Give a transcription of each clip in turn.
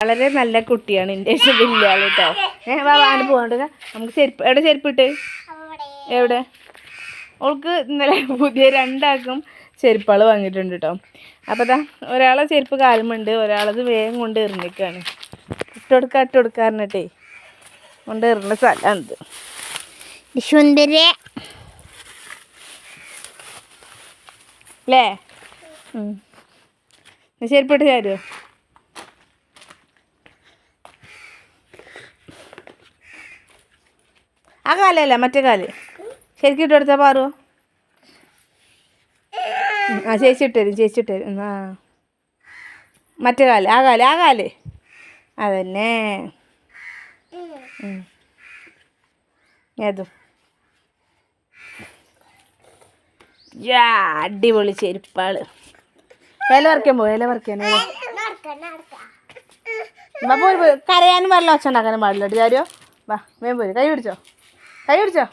വളരെ നല്ല കുട്ടിയാണ് എന്റെ വലിയാൾ കേട്ടോ ഏ വാ വാണ്ട് പോകണ്ട നമുക്ക് ചെരുപ്പ് എവിടെ ചെരുപ്പിട്ട്? എവിടെ? ഓൾക്ക് ഇന്നലെ പുതിയ രണ്ടാക്കും ചെരുപ്പുകൾ വാങ്ങിയിട്ടുണ്ട് കേട്ടോ അപ്പോൾ അതാ ഒരാളെ ചെരുപ്പ് കാലുമുണ്ട് ഒരാളത് വേഗം കൊണ്ട് എറിഞ്ഞിക്കാണ്. ഇട്ടുകൊടുക്കുക ഇട്ടുകൊടുക്കാറിഞ്ഞിട്ടേ കൊണ്ട് എറിഞ്ഞ സ്ഥലമാണിത് സുന്ദരി അല്ലേ ചെരുപ്പിട്ട് തരുമോ ആ കാലല്ല മറ്റേ കാൽ? ശരിക്കും ഇട്ട് കൊടുത്താൽ പാറുവോ? ആ ചേച്ചി ഇട്ടുതരും ചേച്ചി ഇട്ടുതരും ആ. മറ്റേ കാൽ ആ കാൽ ആ കാൽ. അതന്നെ. ഏതു അടിപൊളി ചെരുപ്പാൾ. ഇല പറിക്കാൻ പോയി ഇല പറിക്കാൻ വാ പോയി കരയാനും പാടില്ല ഒച്ച ഉണ്ടാക്കാനും പാടില്ല ചാരോ വാ വേഗം പോയി കൈ പിടിച്ചോ? കൈ പിടിച്ചോ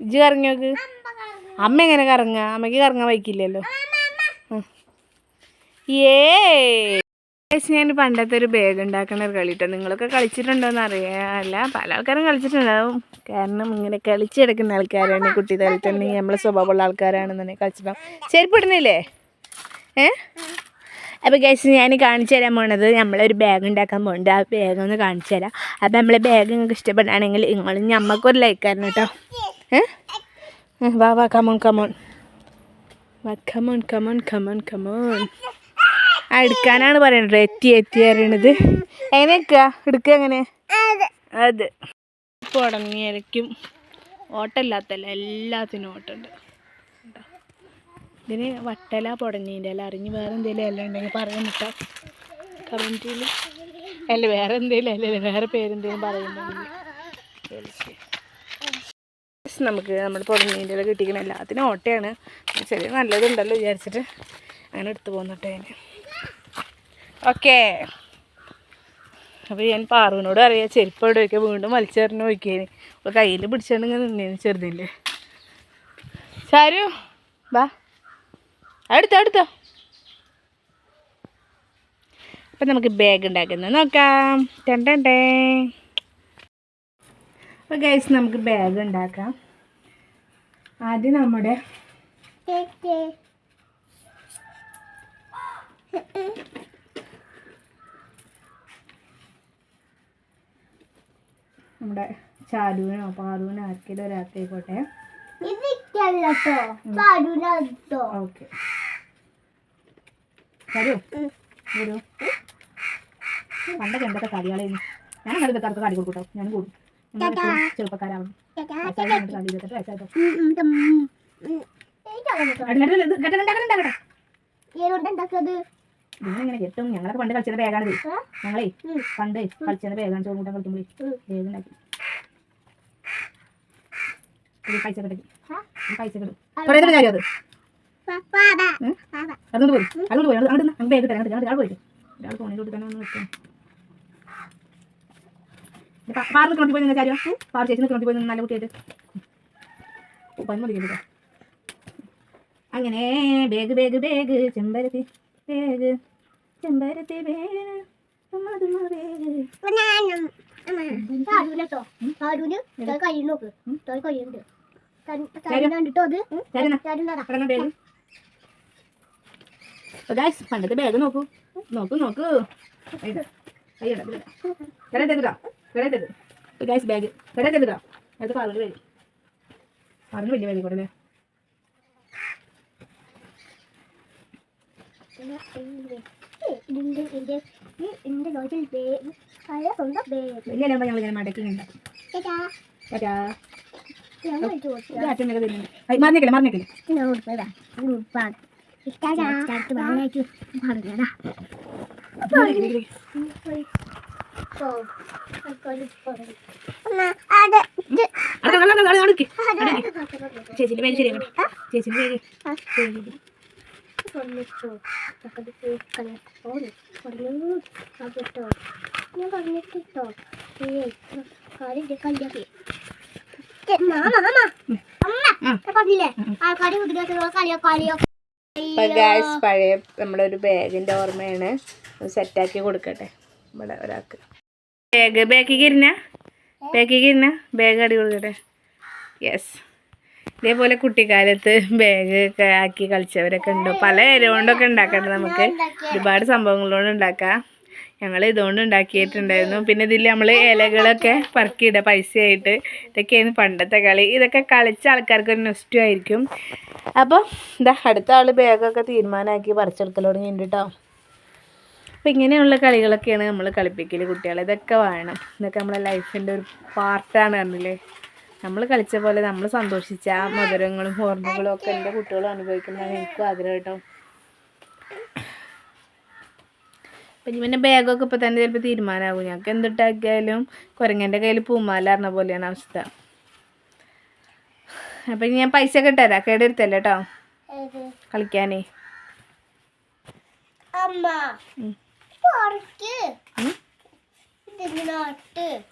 ഇജ്ജ് കറങ്ങി നോക്ക്. അമ്മ എങ്ങനെ കറങ്ങാ അമ്മയ്ക്ക് കറങ്ങാൻ വയ്ക്കില്ലല്ലോ ഏ. ഞാൻ പണ്ടത്തെ ഒരു ബാഗ് ഉണ്ടാക്കുന്ന ഒരു കളിട്ടോ. നിങ്ങളൊക്കെ കളിച്ചിട്ടുണ്ടോയെന്ന് അറിയാല്ല. പല ആൾക്കാരും കളിച്ചിട്ടുണ്ടാവും. കാരണം ഇങ്ങനെ കളിച്ചെടുക്കുന്ന ആൾക്കാരാണ് കുട്ടി തലത്തുണ്ടെങ്കിൽ നമ്മളെ സ്വഭാവമുള്ള ആൾക്കാരാണെന്നുണ്ടെങ്കിൽ കളിച്ചിട്ടുണ്ടാവും. ചെരുപ്പിടുന്നില്ലേ ഏ? അപ്പോൾ ഗൈസ് ഞാൻ കാണിച്ചു തരാൻ പോണത് നമ്മളൊരു ബാഗ് ഉണ്ടാക്കാൻ പോകുന്നുണ്ട് ആ ബാഗ് ഒന്ന് കാണിച്ചു തരാം. അപ്പോൾ നമ്മളെ ബാഗ് നിങ്ങൾക്ക് ഇഷ്ടപ്പെടുകയാണെങ്കിൽ നിങ്ങൾ ഞമ്മക്കൊരു ലൈക്ക് തരണം കേട്ടോ ഏ? ഏ, വാ വാ കമോൺ കമോൺ വാ come on come on come on come on ആ എടുക്കാനാണ് പറയണത്. എത്തി എത്തി അറിയണത് എങ്ങനെ എടുക്കുക എടുക്കുക എങ്ങനെ? അത്. തുടങ്ങിയായിരിക്കും ഓട്ടമില്ലാത്തല്ല? എല്ലാത്തിനും ഓട്ടമുണ്ട്? ഇതിന് വട്ടല പൊടഞ്ഞതിന്റെ അല്ല അറിഞ്ഞ് വേറെ എന്തെങ്കിലും അല്ല ഉണ്ടെങ്കിൽ പറയാൻ കേട്ടോ കമന്റിൽ അല്ല വേറെ എന്തെങ്കിലും അല്ല? വേറെ പേരെന്തെങ്കിലും പറയുന്നുണ്ടെങ്കിൽ. നമുക്ക് നമ്മൾ പൊടഞ്ഞതിന്റെ കിട്ടിക്കണ എല്ലാത്തിനും ഓട്ടയാണ്. ചെറിയ നല്ലതുണ്ടല്ലോ വിചാരിച്ചിട്ട് അങ്ങനെ എടുത്തു പോന്നിട്ട് ഞാൻ ഓക്കേ അപ്പോൾ ഞാൻ പാറുവിനോട് അറിയാം ചെരുപ്പ് വയ്ക്കുക വീണ്ടും വലിച്ചെറിഞ്ഞ് നോക്കിയേന്. അപ്പോൾ കയ്യിൽ പിടിച്ചാണ് ഇങ്ങനെ നിന്നേന് ചെറുതിന്റെ. ചാരു വാ അടുത്തോ അടുത്ത. അപ്പം നമുക്ക് ബാഗ് ഉണ്ടാക്കുന്നത് നോക്കാം. ടണ്ടേ അപ്പോൾ ഗൈസ് നമുക്ക് ബാഗ് ഉണ്ടാക്കാം. ആദ്യം നമ്മുടെ നമ്മുടെ ചാരുവിനോ പാറുവിനോ ആർക്കെങ്കിലും ഒരാൾക്കായിക്കോട്ടെ. ഓക്കെ. ചാരു വരൂ. പണ്ടൊക്കെ എന്തൊക്കെ കളികളായിരുന്നു. ഞാൻ അങ്ങനെ ഇതൊക്കെ കാടി. കൊടുക്കൂട്ടോ ഞാൻ കൂടും ചെറുപ്പക്കാരാവണം കാടി ഇരുപത്തെട്ട് വയസ്സായിട്ടോ ഇങ്ങനെ കെട്ടും. ഞങ്ങളൊക്കെ പണ്ട് കളിച്ചത് ബാഗാണിത് ഞങ്ങളേ പണ്ട് കളിച്ചത് ബാഗാണ് ചോറുകൂട്ടാൻ കളിക്കുമ്പോഴേ. ബാഗ് ഉണ്ടാക്കി? പൈസ കിട്ടും പൈസ കിട്ടും കാര്യം അത്? അതുകൊണ്ട് പോയി. അതുകൊണ്ട് പോയി. അങ്ങോട്ട് അങ്ങ് ബാഗ് തരാം അങ്ങോട്ട് ഒരാൾ പോയിട്ട് ഒരാൾ ഫോണിലോട്ട് തന്നെ വന്ന് വെക്കാം പാറ് നിൽക്കണോട്ടി പോയി നിന്ന കാര്യം പാറ് ചേച്ചി നിൽക്കണോട്ടി പോയി നല്ല കുട്ടിയായിട്ട്. പനി മതി കേട്ടോ. അങ്ങനെ ബേഗ് ബേഗ് ബേഗ് ചെമ്പരത്തി ബേഗ് ചെമ്പരത്തി ബേഗ് ബാഗ്. പാടൂലോ പാടൂൽ കഴിയും നോക്ക്. കഴിയുണ്ട് കണ്ടിട്ടോ അത്? ബാഗ് ഗായ്സ് പണ്ടത്തെ ബാഗ് നോക്കൂ. നോക്കൂ നോക്കൂ. ഗൈസ് കിടത്തെടു ഗായ്സ് ഇതാ കിടത്തെടുക്കാം അത് പാറിന് ബാഗ് കൂടെ ഇതിന്റെ ലോജിൽ ബേബ് പല സ്വന്തം ബേബ് വലിയ ലംബ ഞങ്ങൾ ഇങ്ങനെ മടക്കി ഉണ്ടാക്കും ചേട്ടാ. പറ്റാ ഞാൻ കഴിച്ചു കൊടുത്തു ഇത് അച്ഛനൊക്കെ തരുന്നുണ്ട്. മറിഞ്ഞേക്കില്ല മറിഞ്ഞേക്കില്ല പറഞ്ഞതാ ചേച്ചിന്റെ പേര് ശരിയാക്കട്ടെ ചേച്ചിന്റെ പേര് ഞാൻ പറഞ്ഞിട്ടോ കളിയാക്കി. മാമ മാമ. അമ്മ പറഞ്ഞില്ലേ? ആൾക്കാർ കുതിരോ കളിയോ കളിയോ? ഇപ്പൊ ഗായ്സ് പഴയ നമ്മുടെ ഒരു ബാഗിന്റെ ഓർമ്മയാണ് സെറ്റാക്കി കൊടുക്കട്ടെ. ഇവിടെ ഒരാൾക്ക്. ബാഗ് ബാക്കിക്ക് ഇരുന്ന? ബാക്കിക്ക് ഇരുന്ന? ബാഗ് അടി കൊടുക്കട്ടെ. യെസ് ഇതേപോലെ കുട്ടിക്കാലത്ത് ബാഗ് ഒക്കെ ആക്കി കളിച്ചവരൊക്കെ ഉണ്ടോ. പല ഇരവുകൊണ്ടൊക്കെ കൊണ്ടൊക്കെ ഉണ്ടാക്കട്ടെ നമുക്ക്. ഒരുപാട് സംഭവങ്ങളോട് ഉണ്ടാക്കാം. ഞങ്ങൾ ഇതുകൊണ്ട് ഉണ്ടാക്കിയിട്ടുണ്ടായിരുന്നു. പിന്നെ ഇതിൽ നമ്മൾ ഇലകളൊക്കെ പറക്കിയിടുക പൈസയായിട്ട്. ഇതൊക്കെയായിരുന്നു പണ്ടത്തെ കളി. ഇതൊക്കെ കളിച്ച ആൾക്കാർക്ക് ഒരു നെസ്റ്റു ആയിരിക്കും. അപ്പോൾ ഇതാ അടുത്ത ആൾ ബാഗൊക്കെ തീരുമാനമാക്കി പറിച്ചെടുക്കൽ തുടങ്ങിയിട്ടുണ്ട് കേട്ടോ അപ്പം ഇങ്ങനെയുള്ള കളികളൊക്കെയാണ് നമ്മൾ കളിപ്പിക്കൽ കുട്ടികളെ. ഇതൊക്കെ വേണം. ഇതൊക്കെ നമ്മളെ ലൈഫിന്റെ ഒരു പാർട്ടാണ് പറഞ്ഞില്ലേ. നമ്മൾ കളിച്ച പോലെ നമ്മൾ സന്തോഷിച്ച മധുരങ്ങളും ഓർമ്മകളും ഒക്കെ എന്റെ കുട്ടികളും അനുഭവിക്കുന്നതാണ് എനിക്കും ആഗ്രഹം കേട്ടോ. അപ്പം ഇവന്റെ ബാഗൊക്കെ ഇപ്പം തന്നെ ചിലപ്പോൾ തീരുമാനമാകും ഞങ്ങൾക്ക് എന്തിട്ടാക്കിയാലും കുരങ്ങന്റെ കയ്യിൽ പൂമാല പറഞ്ഞ പോലെയാണ് അവസ്ഥ. അപ്പം ഇനി ഞാൻ പൈസ ഒക്കെ ഇട്ടുതരാം കേടെടുത്തല്ലേ കേട്ടോ കളിക്കാനേ?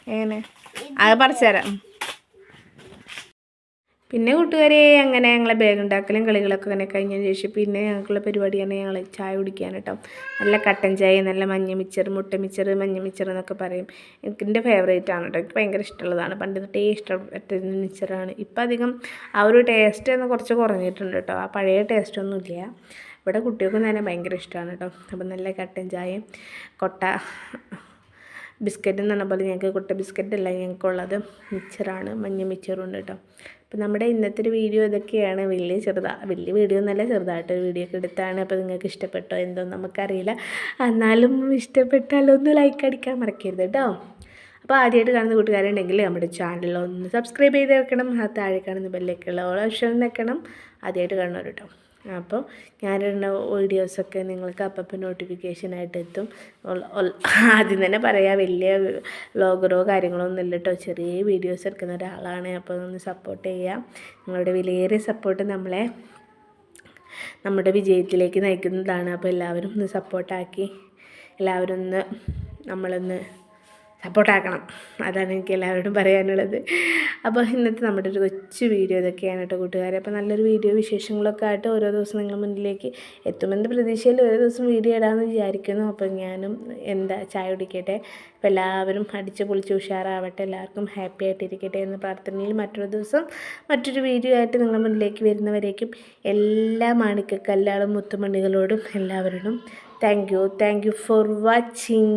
എങ്ങനെ അത് പറിച്ചു തരാം. പിന്നെ കൂട്ടുകാരെ അങ്ങനെ ഞങ്ങളെ ബാഗ് ഉണ്ടാക്കലും കളികളൊക്കെ അങ്ങനെ കഴിഞ്ഞതിന് ശേഷം പിന്നെ ഞങ്ങൾക്കുള്ള പരിപാടിയാണ് ഞങ്ങൾ ചായ കുടിക്കാൻ കേട്ടോ. നല്ല കട്ടൻ ചായ നല്ല മഞ്ഞ മിച്ചർ മുട്ട മിച്ചർ മഞ്ഞ മിച്ചർ എന്നൊക്കെ പറയും. എനിക്ക് എന്റെ ഫേവറേറ്റ് ആണ് കേട്ടോ. എനിക്ക് ഭയങ്കര ഇഷ്ടമുള്ളതാണ്. പണ്ട് തൊട്ടേ ഇഷ്ടപ്പെട്ട മിച്ചറാണ് ഇപ്പം അധികം ആ ഒരു ടേസ്റ്റ് ഒന്ന് കുറച്ച് കുറഞ്ഞിട്ടുണ്ട് കേട്ടോ. ആ പഴയ ടേസ്റ്റ് ഒന്നും ഇല്ല. ഇവിടെ കുട്ടികൾക്കും തന്നെ ഭയങ്കര ഇഷ്ടമാണ് കേട്ടോ. അപ്പം നല്ല കട്ടൻ ചായ കൊട്ട ബിസ്ക്കറ്റ് എന്ന് പറഞ്ഞ പോലെ ഞങ്ങൾക്ക് കുട്ട ബിസ്ക്കറ്റ് അല്ല ഞങ്ങൾക്കുള്ളത്. മിച്ചറാണ് മഞ്ഞ മിച്ചറുണ്ട് കേട്ടോ. അപ്പോൾ നമ്മുടെ ഇന്നത്തെ ഒരു വീഡിയോ ഇതൊക്കെയാണ്. വലിയ ചെറുതാ വലിയ വീഡിയോ എന്നല്ല ചെറുതായിട്ട് ഒരു വീഡിയോ ഒക്കെ എടുത്താണ്. അപ്പോൾ നിങ്ങൾക്ക് ഇഷ്ടപ്പെട്ടോ എന്തോ നമുക്കറിയില്ല. എന്നാലും ഇഷ്ടപ്പെട്ടാലോ ഒന്ന് ലൈക്ക് അടിക്കാൻ മറക്കരുത് കേട്ടോ. അപ്പോൾ ആദ്യമായിട്ട് കാണുന്ന കൂട്ടുകാരുണ്ടെങ്കിൽ നമ്മുടെ ചാനൽ ഒന്ന് സബ്സ്ക്രൈബ് ചെയ്ത് വെക്കണം. ആ താഴെ കാണുന്ന ബെല്ലേക്കുള്ള ഓൾ ഓപ്ഷൻ വെക്കണം. ആദ്യമായിട്ട് കാണുന്നവർ കേട്ടോ അപ്പോൾ ഞാനിടുന്ന വീഡിയോസൊക്കെ നിങ്ങൾക്ക് അപ്പം നോട്ടിഫിക്കേഷനായിട്ട് എത്തും ആദ്യം തന്നെ പറയാം വലിയ വ്ളോഗറോ കാര്യങ്ങളോ ഒന്നും ഇല്ല കേട്ടോ ചെറിയ വീഡിയോസ് എടുക്കുന്ന ഒരാളാണ് അപ്പോൾ ഒന്ന് സപ്പോർട്ട് ചെയ്യാം. നിങ്ങളുടെ വിലയേറിയ സപ്പോർട്ട് നമ്മളെ നമ്മുടെ വിജയത്തിലേക്ക് നയിക്കുന്നതാണ്. അപ്പോൾ എല്ലാവരും ഒന്ന് സപ്പോർട്ടാക്കി എല്ലാവരും ഒന്ന് നമ്മളൊന്ന് സപ്പോർട്ടാക്കണം അതാണ് എനിക്ക് എല്ലാവരോടും പറയാനുള്ളത്. അപ്പോൾ ഇന്നത്തെ നമ്മുടെ ഒരു കൊച്ചു വീഡിയോ ഇതൊക്കെയാണ് കേട്ടോ കൂട്ടുകാരെ. അപ്പോൾ നല്ലൊരു വീഡിയോ വിശേഷങ്ങളൊക്കെ ആയിട്ട് ഓരോ ദിവസം നിങ്ങൾ മുന്നിലേക്ക് എത്തുമെന്ന് പ്രതീക്ഷയിൽ ഓരോ ദിവസം വീഡിയോ ഇടാമെന്ന് വിചാരിക്കുന്നു. അപ്പോൾ ഞാനും എന്താ ചായ കുടിക്കട്ടെ? അപ്പോൾ എല്ലാവരും അടിച്ച് പൊളിച്ച് ഉഷാറാവട്ടെ. എല്ലാവർക്കും ഹാപ്പി ആയിട്ടിരിക്കട്ടെ എന്ന് പ്രാർത്ഥനയിൽ മറ്റൊരു ദിവസം മറ്റൊരു വീഡിയോ ആയിട്ട് നിങ്ങളുടെ മുന്നിലേക്ക് വരുന്നവരേക്കും എല്ലാ മാണിക്കക്കല്ലാളും മുത്തുമണികളോടും എല്ലാവരോടും thank you thank you for watching